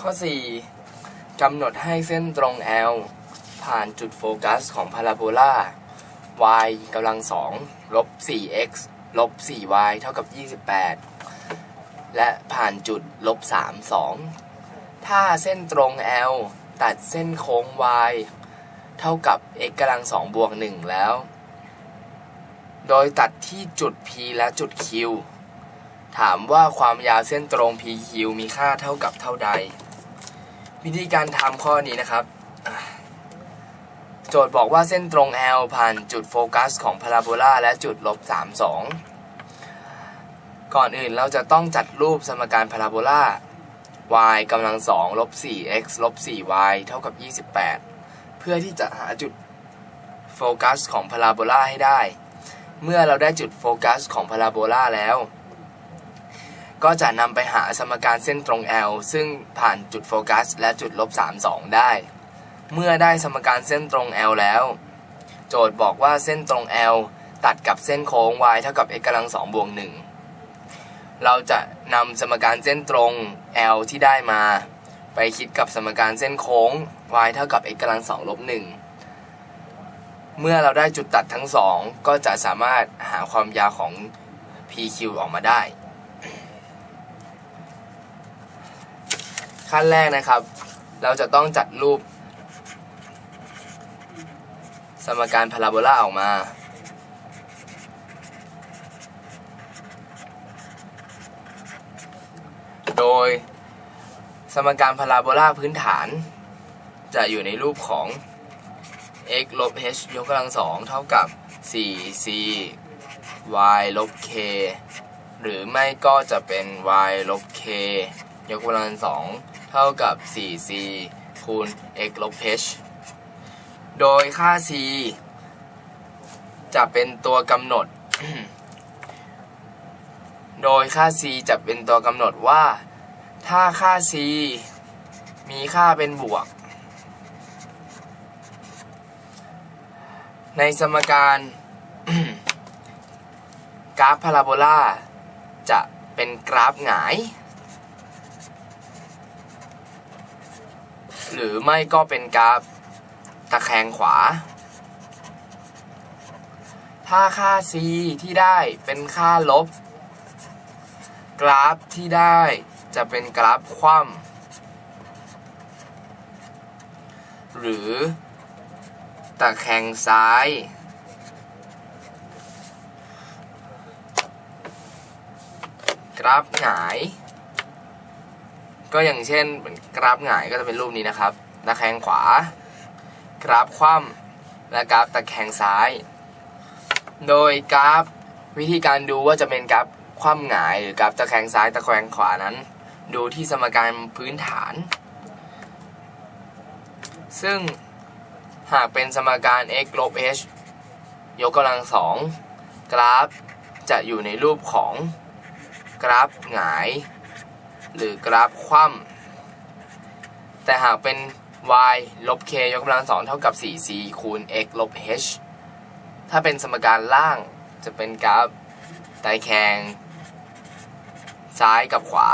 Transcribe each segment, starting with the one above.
ข้อ 4กำหนดให้เส้นตรง L ผ่านจุดโฟกัสของพาราโบลา y กำลัง2ลบ 4x ลบ 4y เท่ากับ 28 และผ่านจุดลบ 3 2 ถ้าเส้นตรง L ตัดเส้นโค้ง y เท่ากับ x กำลัง2บวก 1 แล้ว โดยตัดที่จุด P และจุด Q ถามว่าความยาวเส้นตรง PQ มีค่าเท่ากับเท่าใด วิธีการทำข้อนี้นะครับ โจทย์บอกว่าเส้นตรง L ผ่านจุดโฟกัสของพาราโบลาและจุดลบ32 ก่อนอื่นเราจะต้องจัดรูปสมการพาราโบลา y กำลัง2ลบ 4x ลบ 4y เท่ากับ 28 เพื่อที่จะหาจุดโฟกัสของพาราโบลาให้ได้ เมื่อเราได้จุดโฟกัสของพาราโบลาแล้ว ก็จะนำไปหาสมการเส้นตรง L ซึ่งผ่านจุดโฟกัส และจุดลบ32 ได้ เมื่อได้สมการเส้นตรง L แล้ว โจทย์บอกว่าเส้นตรง L ตัดกับเส้นโค้ง y เท่ากับ x กำลัง2บวก1เราจะนำสมการเส้นตรง L ที่ได้มา ไปคิดกับสมการเส้นโค้ง y เท่ากับ x กำลัง2ลบ1เมื่อเราได้จุดตัดทั้งสองก็จะสามารถหาความยาวของ PQ ออกมาได้ ขั้นแรกนะครับ เราจะต้องจัดรูป สมการพาราโบลาออกมา โดย สมการพาราโบลาพื้นฐาน จะอยู่ในรูปของ x ลบ h ยกกำลังสองเท่ากับ 4c y ลบ k หรือไม่ก็จะเป็น y ลบ k ยกกำลังสองเท่ากับ 4c คูณ x ลบ h โดยค่า c จะเป็นตัวกำหนด โดยค่า c จะเป็นตัวกำหนดว่า ถ้าค่า c มีค่าเป็นบวก ในสมการกราฟพาราโบลาจะเป็นกราฟหงาย หรือไม่ก็เป็นกราฟตะแคงขวา ถ้าค่า c ที่ได้เป็นค่าลบ กราฟที่ได้จะเป็นกราฟคว่ำหรือตะแคงซ้าย กราฟหงาย ก็อย่างเช่นกราฟหงายก็จะเป็นรูปนี้นะครับตะแคงขวา กราฟคว่ำและกราฟตะแคงซ้าย โดยกราฟวิธีการดูว่าจะเป็นกราฟคว่ำหงายหรือกราฟตะแคงซ้ายตะแคงขวานั้น ดูที่สมการพื้นฐาน ซึ่งหากเป็นสมการ x ลบ h ยกกำลังสองกราฟจะอยู่ในรูปของกราฟหงาย หรือกราฟคว่ำแต่หากเป็น y ลบ k ยกกำลังสองเท่ากับ 4c คูณ x ลบ h ถ้าเป็นสมการล่างจะเป็นกราฟไตแคง ซ้ายกับขวา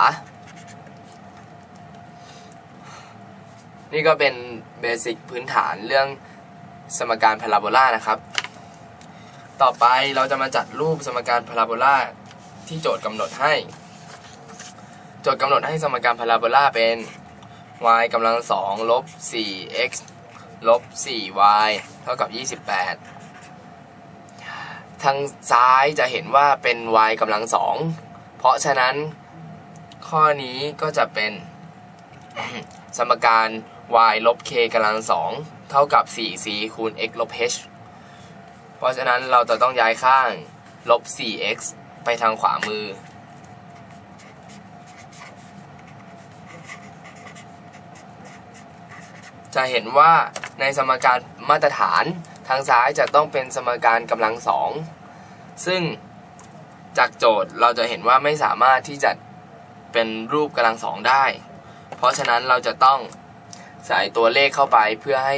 นี่ก็เป็นเบสิกพื้นฐานเรื่องสมการพาราโบลานะครับ ต่อไปเราจะมาจัดรูปสมการพาราโบลาที่โจทย์กำหนดให้ จทย์กำหนดให้สมการพาราโบลาเป็น y กำลังสองลบ 4x ลบ 4y เท่ากับ 28 ทางซ้ายจะเห็นว่าเป็น y กำลังสองเพราะฉะนั้นข้อนี้ก็จะเป็น สมการ y ลบ k กำลังสองเท่ากับ 4c คูณ x ลบ h เพราะฉะนั้นเราจะต้องย้ายข้างลบ 4x ไปทางขวามือ จะเห็นว่าในสมการมาตรฐานทางซ้ายจะต้องเป็นสมการกำลังสองซึ่งจากโจทย์เราจะเห็นว่าไม่สามารถที่จะเป็นรูปกำลังสองได้ เพราะฉะนั้นเราจะต้องใส่ตัวเลขเข้าไปเพื่อให้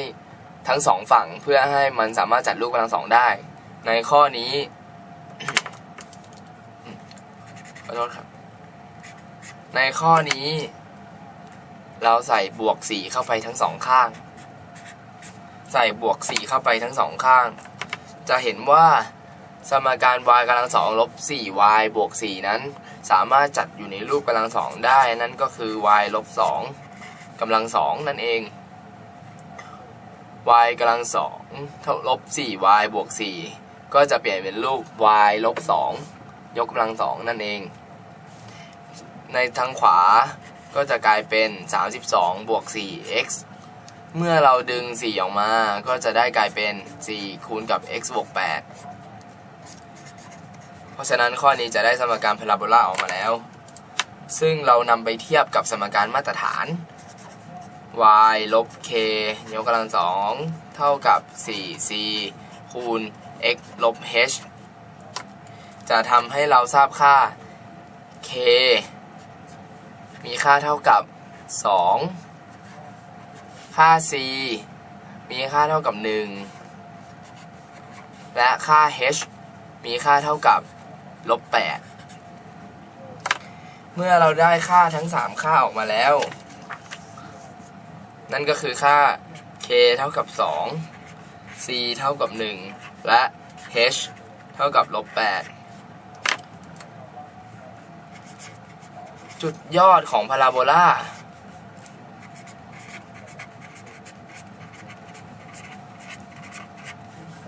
ทั้งสองฝั่งเพื่อให้มันสามารถจัดรูปกำลังสองได้ ในข้อนี้ขอโทษครับ ในข้อนี้ เราใส่บวก4เข้าไปทั้งสองข้าง ใส่บวก4เข้าไปทั้งสองข้าง จะเห็นว่าสมการ y กำลังสองลบ 4y บวก 4 นั้น สามารถจัดอยู่ในรูปกำลังสองได้ นั่นก็คือ y ลบ2กำลังสองนั่นเอง y กำลังสองเท่าลบ 4y บวก 4 ก็จะเปลี่ยนเป็นรูป y ลบ2ยกกำลังสองนั่นเอง ในทางขวา ก็จะกลายเป็น 32 บวก 4x เมื่อเราดึง 4 ออกมา ก็จะได้กลายเป็น 4 คูณกับ x บวก 8 เพราะฉะนั้นข้อนี้จะได้สมการพาราโบลาออกมาแล้ว ซึ่งเรานำไปเทียบกับสมการมาตรฐาน y ลบ k ยกกำลังสองเท่ากับ 4c คูณ x ลบ h จะทำให้เราทราบค่า k มีค่าเท่ากับ 2 ค่า c มีค่าเท่ากับ 1 และค่า h มีค่าเท่ากับลบ8เมื่อเราได้ค่าทั้ง 3 ค่าออกมาแล้ว นั่นก็คือค่า k เท่ากับ 2 c เท่ากับ 1 และ h เท่ากับลบ8 จุดยอดของพาราโบลา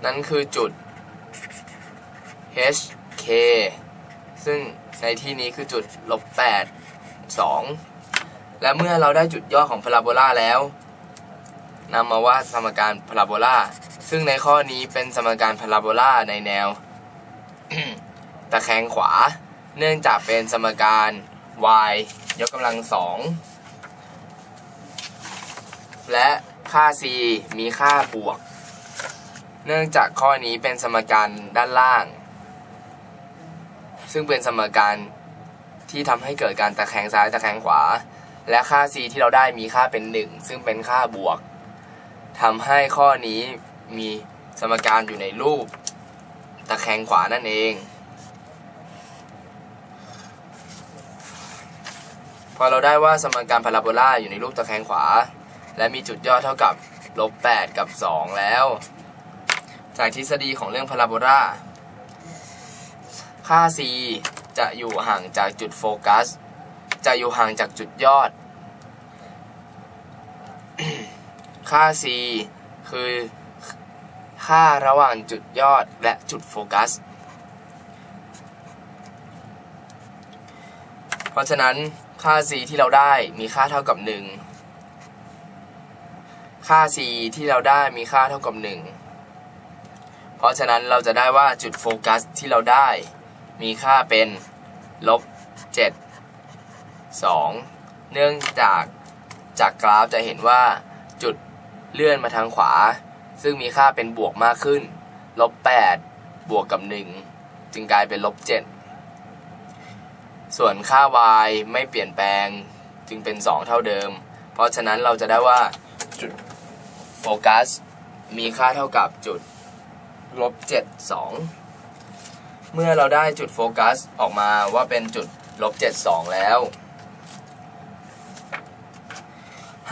นั่นคือจุด h k ซึ่งในที่นี้คือจุดลบ8 2 และเมื่อเราได้จุดยอดของพาราโบลาแล้วนำมาวาดสมการพาราโบลาซึ่งในข้อนี้เป็นสมการพาราโบลาในแนว ตะแคงขวา เนื่องจากเป็นสมการ y ยกกำลังสองและค่า c มีค่าบวก เนื่องจากข้อนี้เป็นสมการด้านล่าง ซึ่งเป็นสมการที่ทำให้เกิดการตะแคงซ้ายตะแคงขวา และค่า c ที่เราได้มีค่าเป็น 1 ซึ่งเป็นค่าบวกทำให้ข้อนี้มีสมการอยู่ในรูปตะแคงขวานั่นเอง พอเราได้ว่าสมการพาราโบลาอยู่ในรูปตะแคงขวา และมีจุดยอดเท่ากับลบ8กับ 2 แล้ว จากทฤษฎีของเรื่องพาราโบลาค่า c จะอยู่ห่างจากจุดโฟกัส จะอยู่ห่างจากจุดยอด ค่า c คือค่าระหว่างจุดยอดและจุดโฟกัส เพราะฉะนั้น ค่า c ที่เราได้มีค่าเท่ากับ 1 ค่า c ที่เราได้มีค่าเท่ากับ 1 เพราะฉะนั้นเราจะได้ว่าจุดโฟกัสที่เราได้ มีค่าเป็นลบ7 2 เนื่องจากจากกราฟจะเห็นว่าจุดเลื่อนมาทางขวา ซึ่งมีค่าเป็นบวกมากขึ้นลบ8บวกกับ 1 จึงกลายเป็นลบ7 ส่วนค่า y ไม่เปลี่ยนแปลงจึงเป็น 2 เท่าเดิม เพราะฉะนั้นเราจะได้ว่าจุดโฟกัสมีค่าเท่ากับจุดลบ7 2 เมื่อเราได้จุดโฟกัสออกมาว่าเป็นจุดลบ7 2 แล้ว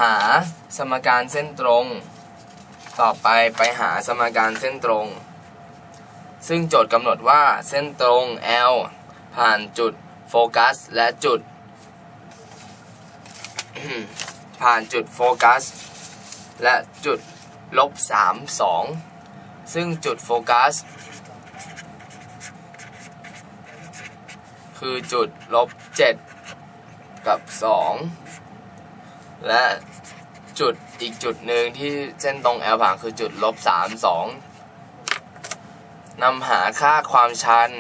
หาสมการเส้นตรง ต่อไปไปหาสมการเส้นตรง ซึ่งโจทย์กำหนดว่าเส้นตรง L ผ่านจุด โฟกัส และจุด ผ่านจุดโฟกัส และจุดลบ3 2ซึ่งจุดโฟกัส คือจุดลบ7กับ2และจุดอีกจุดหนึ่งที่เส้นตรง L ผ่านคือจุดลบ3 2นำหาค่าความชัน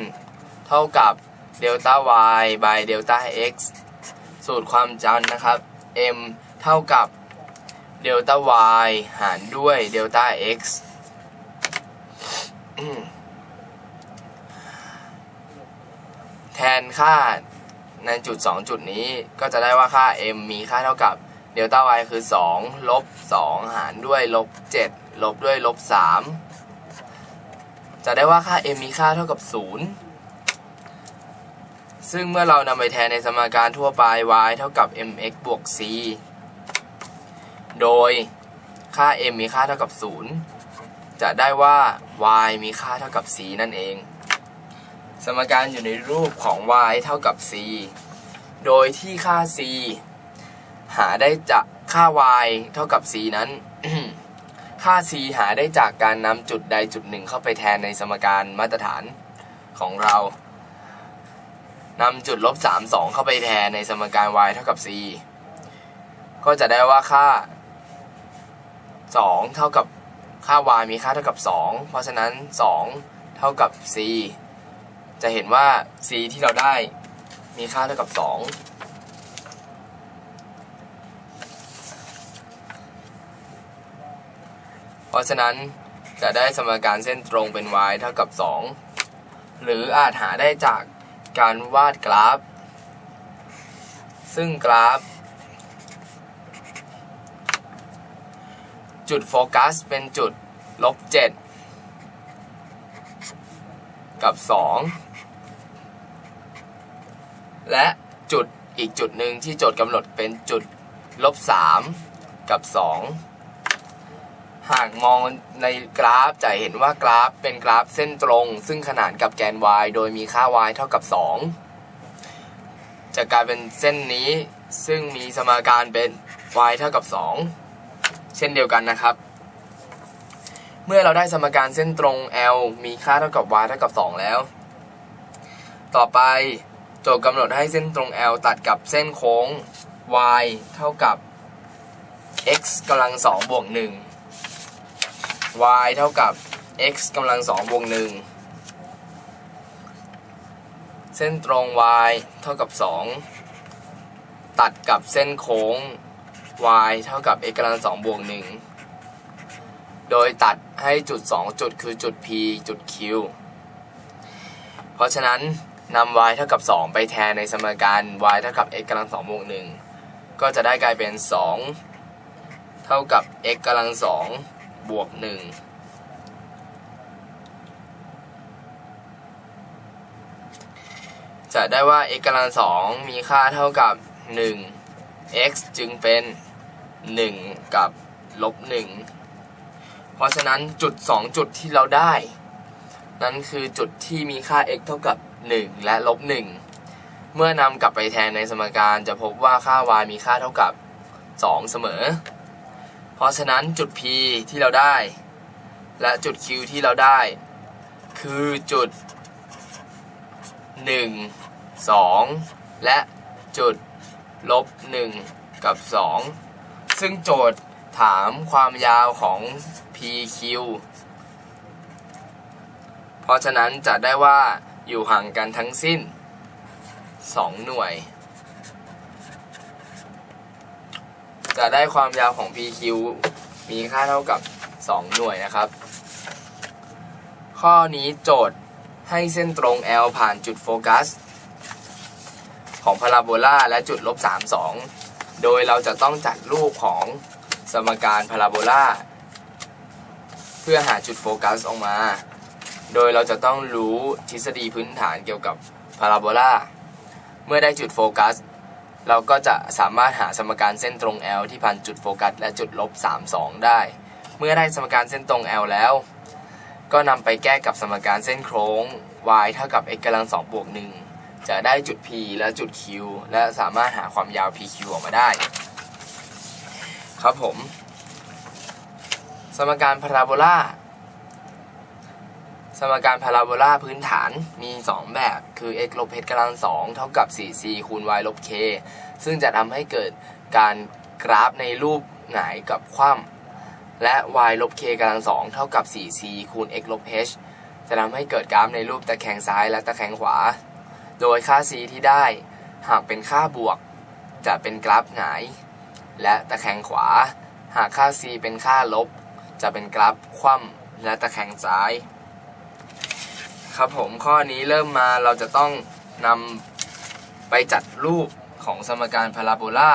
เท่ากับ เดลต้า y by เดลต้า x สูตรความจันนะครับ m เท่ากับเดลต้า y หารด้วยเดลต้า x แทนค่าในจุด 2 จุดนี้ก็จะได้ว่าค่า m มีค่าเท่ากับเดลต้า y คือ 2 ลบ 2 หารด้วยลบ 7 ลบด้วยลบ 3 จะได้ว่าค่า m มีค่าเท่ากับ 0 ซึ่งเมื่อเรานำไปแทนในสมการทั่วไป y เท่ากับ mx บวก c โดยค่า m มีค่าเท่ากับ 0 จะได้ว่า y มีค่าเท่ากับ c นั่นเอง สมการอยู่ในรูปของ y เท่ากับ c โดยที่ค่า c หาได้จากค่า y เท่ากับ c นั้น ค่า c หาได้จากการนำจุดใดจุดหนึ่งเข้าไปแทนในสมการมาตรฐานของเรา นำจุดลบ 3 2 เข้าไปแทนในสมการ y เท่ากับ c ก็จะได้ว่าค่า 2 เท่ากับค่า y มีค่าเท่ากับ 2 เพราะฉะนั้น 2 เท่ากับ c จะเห็นว่า c ที่เราได้มีค่าเท่ากับ 2 เพราะฉะนั้นจะได้สมการเส้นตรงเป็น y เท่ากับ 2 หรืออาจหาได้จาก การวาดกราฟ ซึ่งกราฟ จุดโฟกัสเป็นจุดลบ7กับ 2 และจุดอีกจุดหนึ่งที่โจทย์กำหนดเป็นจุดลบ3กับ 2 หากมองในกราฟจะเห็นว่ากราฟเป็นกราฟเส้นตรง ซึ่งขนานกับแกน y โดยมีค่า y เท่ากับ 2 จะกลายเป็นเส้นนี้ซึ่งมีสมการเป็น y เท่ากับ 2 เช่นเดียวกันนะครับ เมื่อเราได้สมการเส้นตรง L มีค่าเท่ากับ y เท่ากับ 2 แล้ว ต่อไปโจทย์กำหนดให้เส้นตรง L ตัดกับเส้นโค้ง y เท่ากับ x กำลัง2บวก1 y เท่ากับ x กำลัง2บวก1เส้นตรง y เท่ากับ 2 ตัดกับเส้นโค้ง y เท่ากับ x กำลัง2บวก1โดยตัดให้จุด 2 จุดคือจุด p จุด q เพราะฉะนั้นนำ y เท่ากับ 2 ไปแทนในสมการ y เท่ากับ x กำลัง2บวก1ก็จะได้กลายเป็น 2 เท่ากับ x กำลัง2 บวก1จะได้ว่า x กำลัง2มีค่าเท่ากับ 1 x จึงเป็น 1 กับลบ1เพราะฉะนั้นจุด 2 จุดที่เราได้ นั้นคือจุดที่มีค่า x เท่ากับ 1 และลบ1เมื่อนำกลับไปแทนในสมการจะพบว่าค่า y มีค่าเท่ากับ 2 เสมอ เพราะฉะนั้นจุด p ที่เราได้ และจุด q ที่เราได้ คือจุด 1 2 และจุดลบ 1 กับ 2 ซึ่งโจทย์ถามความยาวของ PQ เพราะฉะนั้นจะได้ว่าอยู่ห่างกันทั้งสิ้น 2 หน่วย จะได้ความยาวของ PQ มีค่าเท่ากับ 2 หน่วยนะครับ ข้อนี้โจทย์ให้เส้นตรง L ผ่านจุดโฟกัส ของพาราโบลาและจุดลบ 32 โดยเราจะต้องจัดรูปของสมการพาราโบลาเพื่อหาจุดโฟกัสออกมา โดยเราจะต้องรู้ทฤษฎีพื้นฐานเกี่ยวกับพาราโบลาเมื่อได้จุดโฟกัส เราก็จะสามารถหาสมการเส้นตรง L ที่ผ่านจุดโฟกัสและจุดลบ 32 ได้ เมื่อได้สมการเส้นตรง L แล้ว ก็นำไปแก้กับสมการเส้นโค้ง y เท่ากับ x กำลัง2บวก1จะได้จุด p และจุด q และสามารถหาความยาว pq ออกมาได้ ครับผม สมการพาราโบลา สมการพาราโบลาพื้นฐานมี 2 แบบ คือ x ลบ h กำลัง2เท่ากับ 4c คูณ y ลบ k ซึ่งจะทำให้เกิดการกราฟในรูปหงายกับคว่ำและ y ลบ k กำลัง2เท่ากับ 4c คูณ x ลบ h จะทำให้เกิดกราฟในรูปตะแคงซ้ายและตะแคงขวา โดยค่า c ที่ได้หากเป็นค่าบวก จะเป็นกราฟหงาย และตะแคงขวา หากค่า c เป็นค่าลบ จะเป็นกราฟคว่ำและตะแคงซ้าย ครับผมข้อนี้เริ่มมาเราจะต้องนำไปจัดรูปของสมการพาราโบลา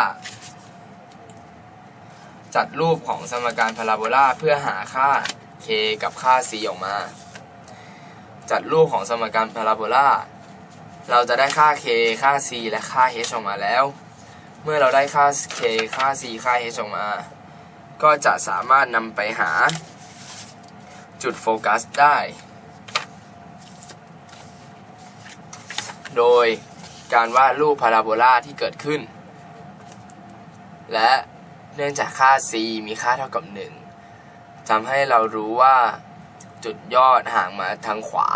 จัดรูปของสมการพาราโบลาเพื่อหาค่า k กับค่า c ออกมา จัดรูปของสมการพาราโบลาเราจะได้ค่า k ค่า c และค่า h ออกมาแล้ว เมื่อเราได้ค่า k ค่า c ค่า h ออกมา ก็จะสามารถนำไปหาจุดโฟกัสได้ โดยการวาดรูปพาราโบลาที่เกิดขึ้น และเนื่องจากค่า c มีค่าเท่ากับ 1ทำให้เรารู้ว่าจุดยอดห่างมาทางขวา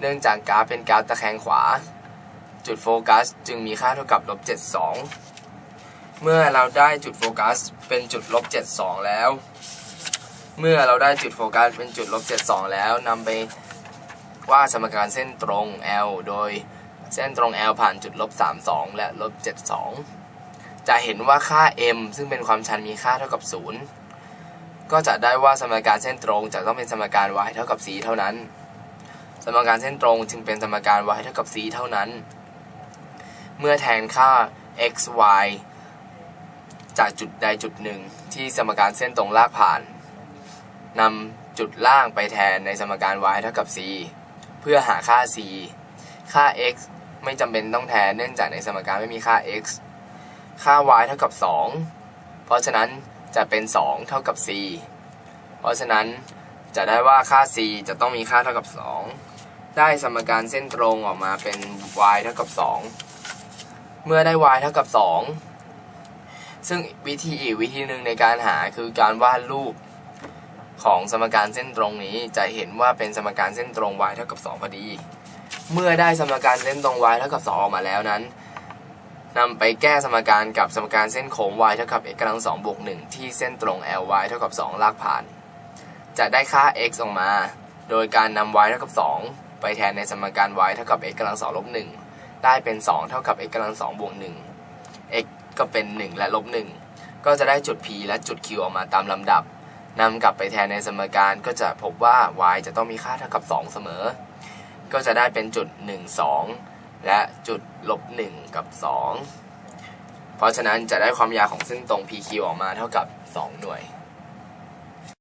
เนื่องจากกราฟเป็นกราฟตะแคงขวา จุดโฟกัสจึงมีค่าเท่ากับลบ72 เมื่อเราได้จุดโฟกัสเป็นจุดลบ72 แล้ว เมื่อเราได้จุดโฟกัสเป็นจุดลบ72 แล้วนำไป ว่าสมการเส้นตรง L โดยเส้นตรง L ผ่านจุดลบ 32 และลบ 72 จะเห็นว่าค่า m ซึ่งเป็นความชันมีค่าเท่ากับ 0 ก็จะได้ว่าสมการเส้นตรงจะต้องเป็นสมการ y เท่ากับ c เท่านั้น สมการเส้นตรงจึงเป็นสมการ y เท่ากับ c เท่านั้น เมื่อแทนค่า x y จากจุดใดจุดหนึ่ง ที่สมการเส้นตรงลากผ่านนำจุดล่างไปแทนในสมการ y เท่ากับ c เพื่อหาค่า c ค่า x ไม่จำเป็นต้องแทนเนื่องจากในสมการไม่มีค่า x ค่า y เท่ากับ 2 เพราะฉะนั้นจะเป็น 2 เท่ากับ c เพราะฉะนั้นจะได้ว่าค่า c จะต้องมีค่าเท่ากับ 2 ได้สมการเส้นตรงออกมาเป็น y เท่ากับ 2 เมื่อได้ y เท่ากับ 2 ซึ่งวิธีอีกวิธีหนึ่งในการหาคือการวาดรูป ของสมการเส้นตรงนี้จะเห็นว่าเป็นสมการเส้นตรง y เท่ากับ 2 พอดี เมื่อได้สมการเส้นตรง y เท่ากับ 2 ออกมาแล้วนั้นนำไปแก้สมการกับสมการเส้นโค้ง y เท่ากับ x กำลัง2บวก1ที่เส้นตรง ly เท่ากับ 2 ลากผ่าน จะได้ค่า x ออกมา โดยการนำ y เท่ากับ 2 ไปแทนในสมการ y เท่ากับ x กำลัง2ลบ1ได้เป็น 2 เท่ากับ x กำลัง2บวก1 x ก็เป็น 1 และลบ1ก็จะได้จุด p และจุด q ออกมาตามลำดับ นำกลับไปแทนในสมการก็จะพบว่า y จะต้องมีค่าเท่ากับ 2 เสมอ ก็จะได้เป็นจุด 1 2 และจุดลบ1กับ 2 เพราะฉะนั้นจะได้ความยาวของเส้นตรง PQ ออกมาเท่ากับ 2 หน่วย